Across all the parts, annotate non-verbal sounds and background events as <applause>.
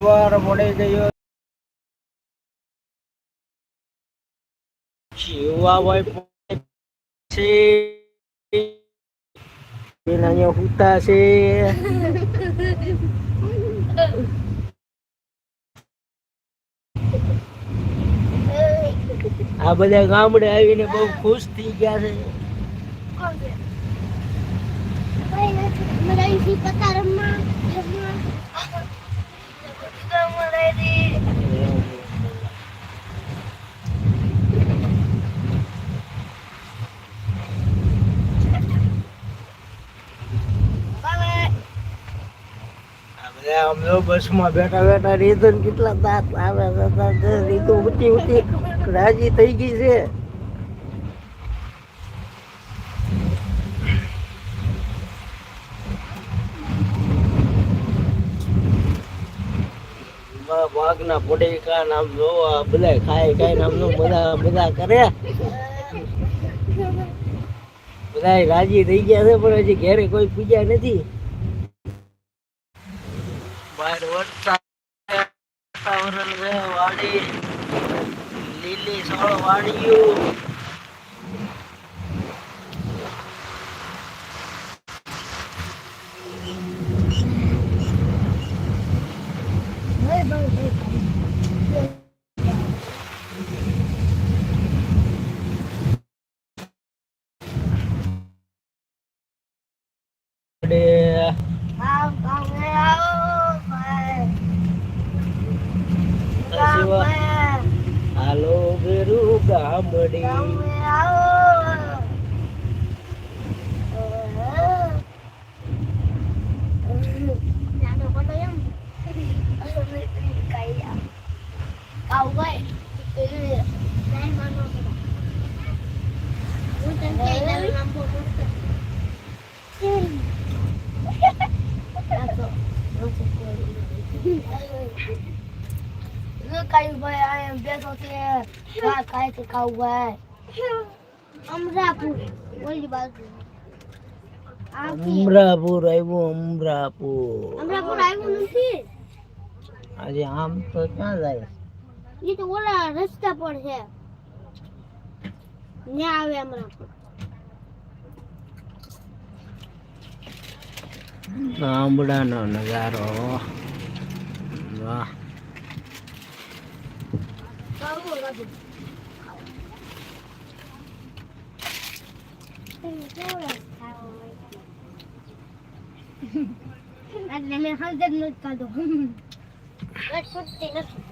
વાર મળી ગયો. શિવાભાઈ છે. પેલા હુતા છે. આ બધા ગામડે આવીને બહુ ખુશ થઈ ગયા છે. આ જો બસમાં બેઠા બેઠા રીતન કેટલા દાંત આવે રીધું ઉઠી ઊંચી રાજી થઈ ગઈ છે. વાઘના પડીકા નામ જોવા બધા ખાય ખાય નામનું બધા બધા કરે. બધા રાજી થઈ ગયા છે, પણ હજી ઘેરે કોઈ પૂજા નથી. બહાર વાતાવરણ છે વાડી લીલી સોળ વાડિયું. પડે mưa đi cầu vậy cái này mà muốn chân chạy là làm một Thank you. ગામડી ભાઈ આ બેસો છે ઘા ખાય છે ખાવું ભાઈ અમરાપુર ઓલી બાજુ. આ અમરાપુર આવ્યું અમરાપુર. અમરાપુર આવ્યું નથી? આજે આમ તો ક્યાં જાય? એ તો ઓલા રસ્તા પર છે. ત્યાં આવે અમરાપુર. ગામડાનો નજારો. વાહ. એટલે મેં હાલ જ કાઢું છૂટતી નથી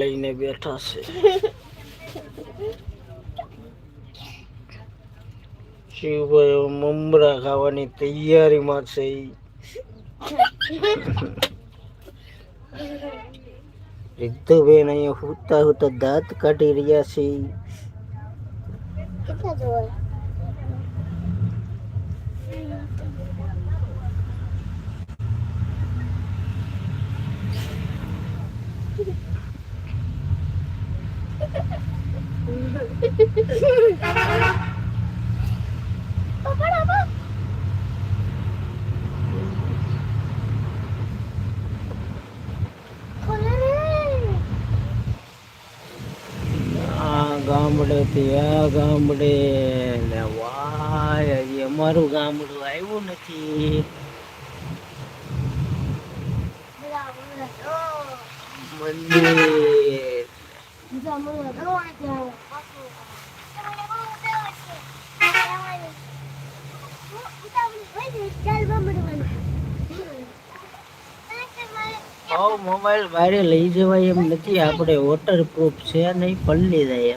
લઈને બેઠા છે શિવભાઈ મમરા ખાવાની તૈયારીમાં છે. રિદ્ધુબેન અહીંયા હુતા હુતા દાંત કાઢી રહ્યા છે <laughs> કેટલા જોવા આ આ ગામડે ને વાય હજી અમારું ગામડું આવ્યું નથી. મંદિર. મોબાઈલ બારે લઈ જવાય એમ નથી આપણે વોટર પ્રૂફ છે નહીં પલ્લી જાય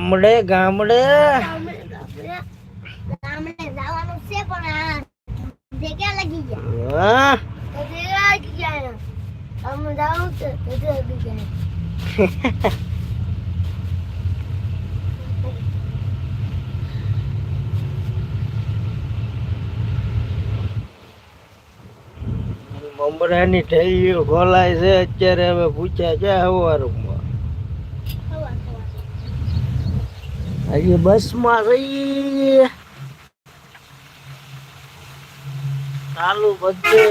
લાગી ગામડે મમરાની ઠેલીઓ ખોલાય છે અત્યારે હવે પૂછ્યા છે સવારમાં હજી બસમાં રહી ચાલુ બધે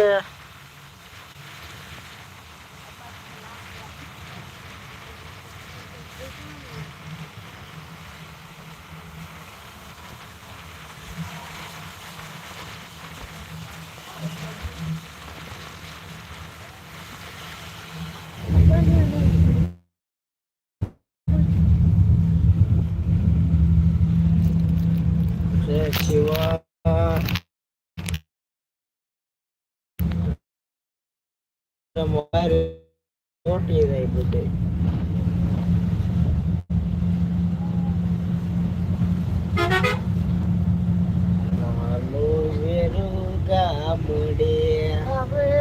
છે શિવા મોબાઈલ મોટી રહી બધે મારું વેરું ગામડે આપણે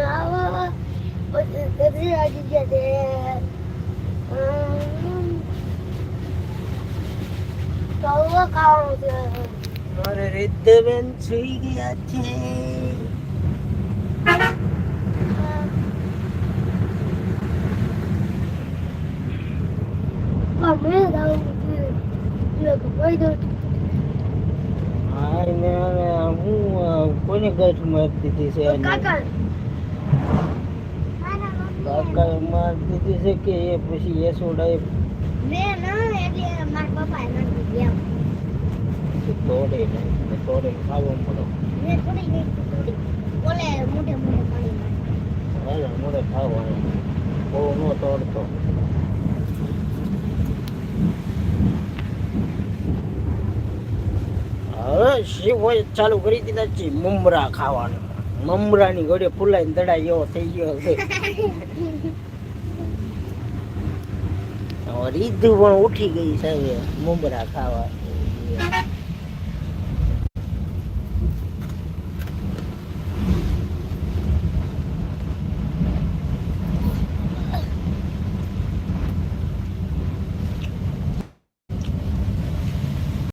રિદ્ધબેન સુઈ ગયા છે. કોને ગઠ મારી દીધી છે? કાકા મારી દીધી છે કે એ પછી એ સોડા મેં ના એટલે મારા પપ્પાએ દીધી તોડે ને તોડે ખાવા મળો મેં થોડી નહીં થોડી ઓલે મોટે મોટે પાણી હાલે મળે ખાવાનું બહુ ન તોડતો હવે શિવ ચાલુ કરી દીધા છે. મમરા ખાવાનું. મમરાની ઘોડે ફૂલાઈને દડાઈ એવો થઈ ગયો રીધું પણ ઉઠી ગઈ હવે મમરા ખાવા